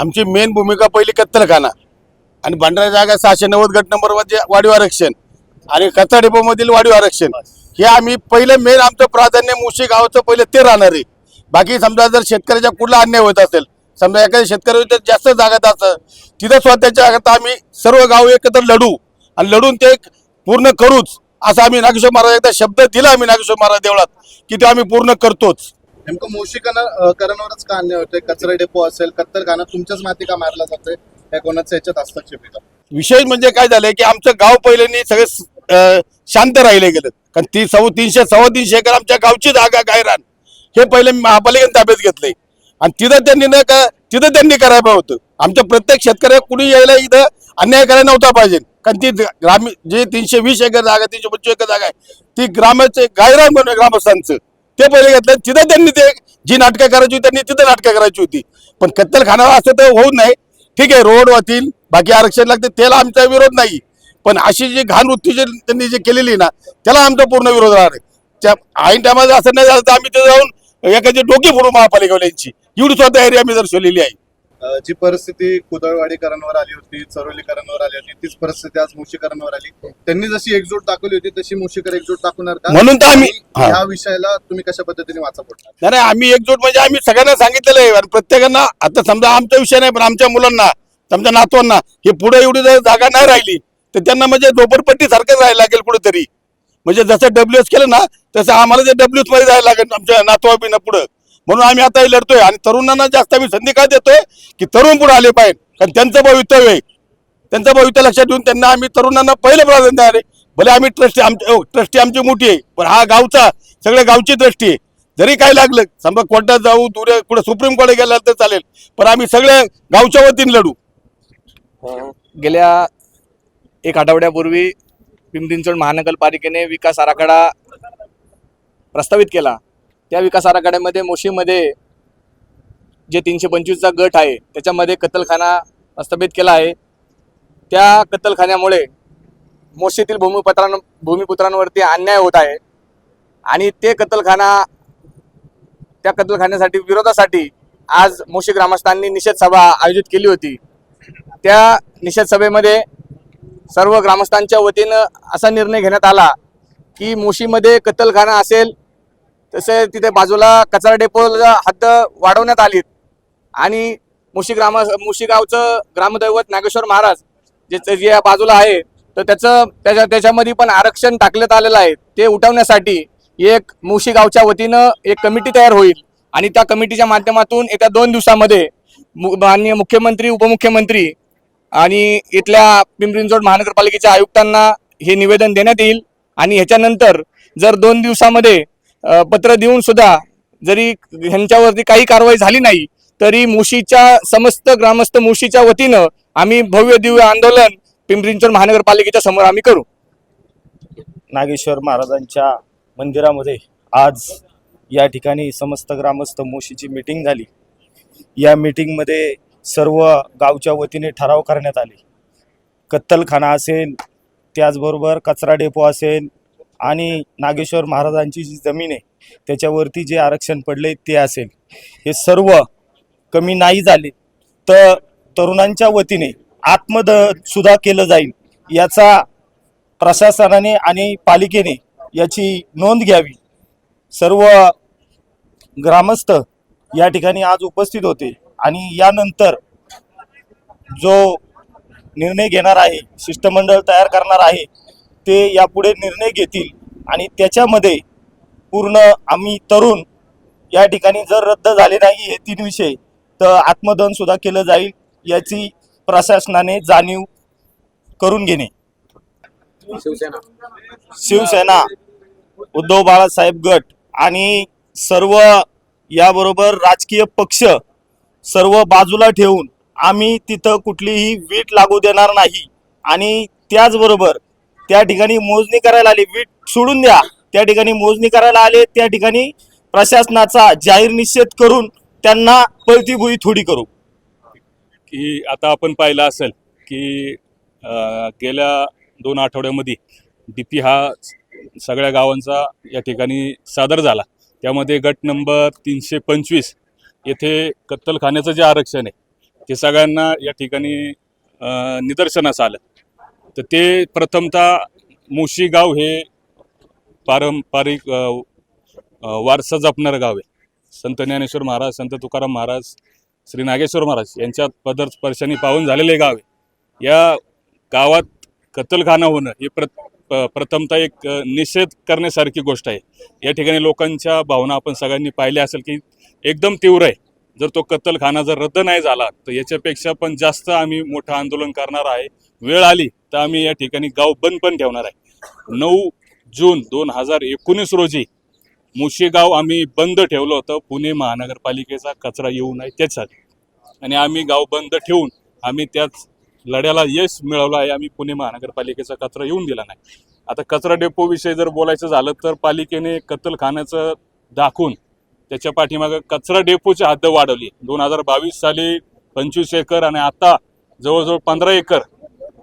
आमची मेन भूमिका पहिली कत्तलखाना. आणि भंडारा जागा सहाशे नव्वद गट नंबर वाढीव आरक्षण. आणि कथा डेपोमधील वाढीव आरक्षण. हे आम्ही पहिलं मेन आमचं प्राधान्य मुशी गावाचं पहिलं ते राहणार आहे. बाकी समजा जर शेतकऱ्याच्या कुठला अन्याय होत असेल समजा एखाद्या शेतकऱ्याच्या जास्त जागात असं तिथं स्वतःच्या जागात आम्ही सर्व गाव एकत्र लढू. आणि लढून ते पूर्ण करूच. असा आम्ही नागेश्वर महाराज एकदा शब्द दिला आम्ही नागेश्वर महाराज देवळात की ते आम्ही पूर्ण करतोच. नेमकं मोशीकरण करणवरच का अन्याय होतोय कचरा डेपो असेल कत्तलखाना तुमच्याच माती का मारला जातोय? या कोणाच्या याच्यात हस्तक्षेप येतो? विशेष म्हणजे काय झालंय की आमचं गाव पहिल्यांनी सगळे शांत राहिले गेलं कारण ती सव्वा तीनशे सव्वा तीनशे एकर आमच्या गावची जागा गायरान हे पहिले महापालिकेने ताब्यात घेतलंय. आणि तिथं त्यांनी न का तिथं त्यांनी करायला होतं. आमच्या प्रत्येक शेतकऱ्या कुणी यायला इथं अन्याय करायला नव्हता पाहिजे. कारण ती ग्रामीण जे तीनशे वीस एकर जागा तीनशे पंचवीस एकर जागा आहे ती ग्रामाचे गायरान म्हणून ग्रामस्थांचं. ते पहिले घेतलं तिथं त्यांनी ते जी नाटकं करायची होती त्यांनी तिथं नाटकं करायची होती. पण कत्तलखाना असं तर होऊ नये. ठीक आहे रोड होतील बाकी आरक्षण लागते त्याला आमचा विरोध नाही. पण अशी जी घाण वृत्ती जी त्यांनी जे केलेली ना त्याला आमचा पूर्ण विरोध राहणार त्या ऐन टायमाला असं नाही झालं तर आम्ही ते जाऊन एखादी डोकी फोडू महापालिकावाल्यांची. एवढी स्वतः एरिया आम्ही दर्शवलेली आहे. जी परिस्थिती कुदळवाडीकरांवर आली होती चरोलीकरांवर आली होती तीच परिस्थिती आज मुशीकरांवर आली. त्यांनी जशी एकजूट दाखवली होती तशी मुशीकर एकजूट दाखवणार का? म्हणून तर आम्ही-. ह्या विषयाला तुम्ही कशा पद्धतीने वाचा पडणार नाही नाही, आम्ही एकजूट म्हणजे आम्ही सगळ्यांना सांगितलेलं आहे. आणि प्रत्येकांना आता समजा आमचा विषय नाही पण आमच्या मुलांना समजा नातवांना हे पुढे एवढी जर जागा नाही राहिली तर त्यांना म्हणजे झोपडपट्टी सारखंच राहायला लागेल कुठेतरी. म्हणजे जसं डब्ल्यू एस केलं ना तसं आम्हाला ते डब्ल्यू मध्ये जायला लागेल आमच्या नातवा पुढं. म्हणून आम्ही आता हे लढतोय. आणि तरुणांना जास्त आम्ही संधी का देतोय? की तरुण पुढे आले पाहिजे कारण त्यांचं भवितव्य आहे. त्यांचं भवितव्य लक्षात ठेवून त्यांना आम्ही तरुणांना पहिलं प्राधान्य देणार आहे. भले आम्ही ट्रस्टी आमची ट्रस्टी आमची मोठी आहे पण हा गावचा सगळ्या गावची दृष्टी आहे. जरी काय लागलं समजा कोर्टात जाऊ दुरे कुठे सुप्रीम कोर्टात गेला तर चालेल. पण आम्ही सगळ्या गावच्या वतीने लढू. गेल्या एक आठवड्यापूर्वी पिंपरी चिंचवड महानगरपालिकेने विकास आराखडा प्रस्तावित केला. त्या विकास आराखड्यामध्ये मोशीमध्ये जे तीनशे पंचवीसचा गट आहे त्याच्यामध्ये कत्तलखाना स्थापित केला आहे. त्या कत्तलखान्यामुळे मोशीतील भूमिपत्रां भूमिपुत्रांवरती अन्याय होत आहे. आणि ते कत्तलखाना त्या कत्तलखान्यासाठी विरोधासाठी आज मोशी ग्रामस्थांनी निषेध सभा आयोजित केली होती. त्या निषेध सभेमध्ये सर्व ग्रामस्थांच्या वतीनं असा निर्णय घेण्यात आला की मोशीमध्ये कत्तलखाना असेल तसे तिथे बाजूला कचरा डेपोला हद्द वाढवण्यात आलीत. आणि मुशी ग्राम मुशी गावचं ग्रामदैवत नागेश्वर महाराज जे जे बाजूला आहे तर त्याचं त्याच्या त्याच्यामध्ये पण आरक्षण टाकण्यात आलेलं आहे. ते उठवण्यासाठी एक मुशी गावच्या वतीनं एक कमिटी तयार होईल. आणि त्या कमिटीच्या माध्यमातून येत्या दोन दिवसामध्ये मु- माननीय मुख्यमंत्री उपमुख्यमंत्री आणि इथल्या पिंपरी महानगरपालिकेच्या आयुक्तांना हे निवेदन देण्यात येईल. आणि ह्याच्यानंतर जर दोन दिवसामध्ये पत्र देऊन सुद्धा जरी ह्यांच्यावरती काही कारवाई झाली नाही तरी मुशीच्या समस्त ग्रामस्थ मुशीच्या वतीनं आम्ही भव्य दिव्य आंदोलन पिंपरी चिंचवड महानगरपालिकेच्या समोर आम्ही करू. नागेश्वर महाराजांच्या मंदिरामध्ये आज या ठिकाणी समस्त ग्रामस्थ मोशीची मीटिंग झाली. या मीटिंगमध्ये सर्व गावच्या वतीने ठराव करण्यात आले. कत्तलखाना असेल त्याचबरोबर कचरा डेपो असेल आणि नागेश्वर महाराजांची जी जमीन आहे त्याच्यावरती जे आरक्षण पडले ते असेल. हे सर्व कमी नाही झाले तर तरुणांच्या वतीने आत्मदहन सुद्धा केलं जाईल याचा प्रशासनाने आणि पालिकेने याची नोंद घ्यावी. सर्व ग्रामस्थ या ठिकाणी आज उपस्थित होते आणि यानंतर जो निर्णय घेणार आहे शिष्टमंडळ तयार करणार आहे ते यापुढे निर्णय घेतील. आणि त्याच्यामध्ये पूर्ण आम्ही तरुण या ठिकाणी जर रद्द झाले नाही हे तीन विषय तर आत्मदहन सुद्धा केलं जाईल याची प्रशासनाने जाणीव करून घेणे. शिवसेना. उद्धव बाळासाहेब गट आणि सर्व याबरोबर राजकीय पक्ष सर्व बाजूला ठेवून आम्ही तिथं कुठलीही वीट लागू देणार नाही. आणि त्याचबरोबर त्या ठिकाणी मोजणी करायला आली. वीट सोडून द्या. त्या ठिकाणी मोजणी करायला आले. त्या ठिकाणी प्रशासनाचा जाहीर निषेध करून त्यांना पळतीभुई थोडी करू. की आता आपण पाहिलं असेल की गेल्या दोन आठवड्यामध्ये डी पी हा सगळ्या गावांचा या ठिकाणी सादर झाला. त्यामध्ये गट नंबर तीनशे पंचवीस येथे कत्तलखान्याचं जे आरक्षण आहे ते सगळ्यांना या ठिकाणी निदर्शनास आलं. तर ते प्रथमतः मुशी गाव हे पारंपरिक वारसा जपणारं गाव आहे. संत ज्ञानेश्वर महाराज संत तुकाराम महाराज श्री नागेश्वर महाराज यांच्या पदर स्पर्शाने पाहून झालेले गाव आहे. या गावात कत्तलखाना होणं हे प्र प- प्रथमतः एक निषेध करण्यासारखी गोष्ट आहे. या ठिकाणी लोकांच्या भावना आपण सगळ्यांनी पाहिल्या असेल की एकदम तीव्र आहे. जर तो कत्तलखाना जर रद्द नाही झाला तर याच्यापेक्षा पण जास्त आम्ही मोठं आंदोलन करणार आहे. वेळ आली तर आम्ही या ठिकाणी गाव बंद पण ठेवणार आहे. नऊ जून दोन हजार एकोणीस रोजी मुशीगाव आम्ही बंद ठेवलं होतं. पुणे महानगरपालिकेचा कचरा येऊ नये त्याच्यासाठी आणि आम्ही गाव बंद ठेवून आम्ही त्याच लढ्याला यश मिळवलं आहे. आम्ही पुणे महानगरपालिकेचा कचरा येऊन दिला नाही. आता कचरा डेपोविषयी जर बोलायचं झालं तर पालिकेने कत्तलखान्याचं दाखवून त्याच्या पाठीमागं कचरा डेपोची हद्द वाढवली. दोन हजार बावीस साली पंचवीस एकर आणि आता जवळजवळ पंधरा एकर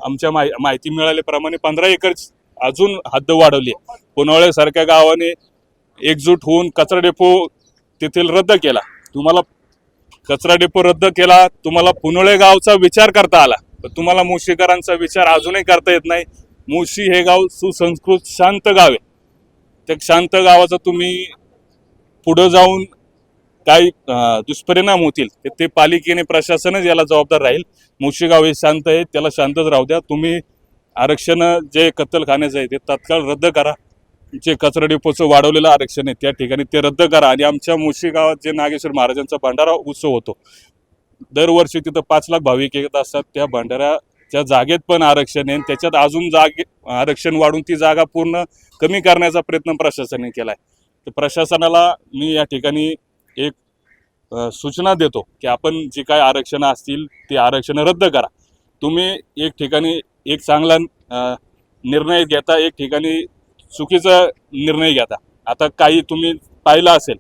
आमच्या माहि माहिती मिळाल्याप्रमाणे पंधरा एकर अजून हद्द वाढवली आहे. पुनवळ्यासारख्या गावाने एकजूट होऊन कचरा डेपो तेथील रद्द केला. तुम्हाला कचरा डेपो रद्द केला तुम्हाला पुनोळे गावचा विचार करता आला. पण तुम्हाला मुशीकरांचा विचार अजूनही करता येत नाही. मुशी हे गाव सुसंस्कृत शांत गाव आहे. त्या शांत गावाचा तुम्ही पुढं जाऊन काही दुष्परिणाम होतील ते- ते पालिकेने प्रशासनच याला जबाबदार राहील. मुशीगाव हे शांत आहे त्याला शांतच राहू द्या. तुम्ही आरक्षण जे कत्तलखान्याचं आहे ते तात्काळ रद्द करा. जे कचरा डेपोचं वाढवलेलं आरक्षण आहे त्या ठिकाणी ते रद्द करा. आणि आमच्या मुशी गावात जे नागेश्वर महाराजांचा भंडारा उत्सव होतो दरवर्षी तिथं पाच लाख भाविक येत असतात. त्या भांडाऱ्याच्या जागेत पण आरक्षण आहे. आणि त्याच्यात अजून जागे आरक्षण वाढून ती जागा पूर्ण कमी करण्याचा प्रयत्न प्रशासनाने केला आहे तर प्रशासनाला मी या ठिकाणी एक सूचना देतो की आपण जी काय आरक्षणं असतील ती आरक्षणं रद्द करा. तुम्ही एक ठिकाणी एक चांगला निर्णय घेता एक ठिकाणी चुकीचा निर्णय घेता. आता काही तुम्ही पाहिलं असेल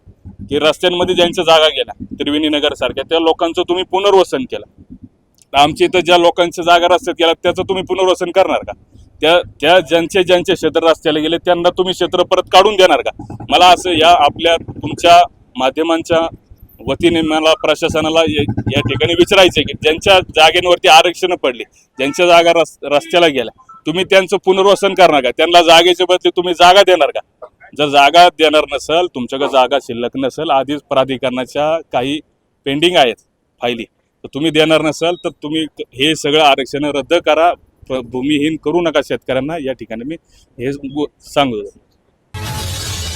की रस्त्यांमध्ये ज्यांच्या जागा गेल्या त्रिवेणी नगरसारख्या त्या लोकांचं तुम्ही पुनर्वसन केलं. तर आमच्या इथं ज्या लोकांच्या जागा रस्त्यात गेल्या त्याचं तुम्ही पुनर्वसन करणार का? त्या त्या ज्यांचे ज्यांचे क्षेत्र रस्त्याला गेले त्यांना तुम्ही क्षेत्र परत काढून देणार का? मला असं या आपल्या तुमच्या माध्यमांच्या वतीने मला प्रशासनाला या ठिकाणी विचारायचं आहे की ज्यांच्या जागेंवरती आरक्षण पडली ज्यांच्या जागा रस रस्त्याला गेल्या तुम्ही त्यांचं पुनर्वसन करणार का? त्यांना जागेच्या बदली तुम्ही जागा देणार का? जर जागा देणार नसेल तुमच्याकडे जागा शिल्लक नसेल आधीच प्राधिकरणाच्या काही पेंडिंग आहेत फायली तर तुम्ही देणार नसाल तर तुम्ही हे सगळं आरक्षण रद्द करा भूमिहीन करू नका शेतकऱ्यांना. या ठिकाणी मी हे सांगतो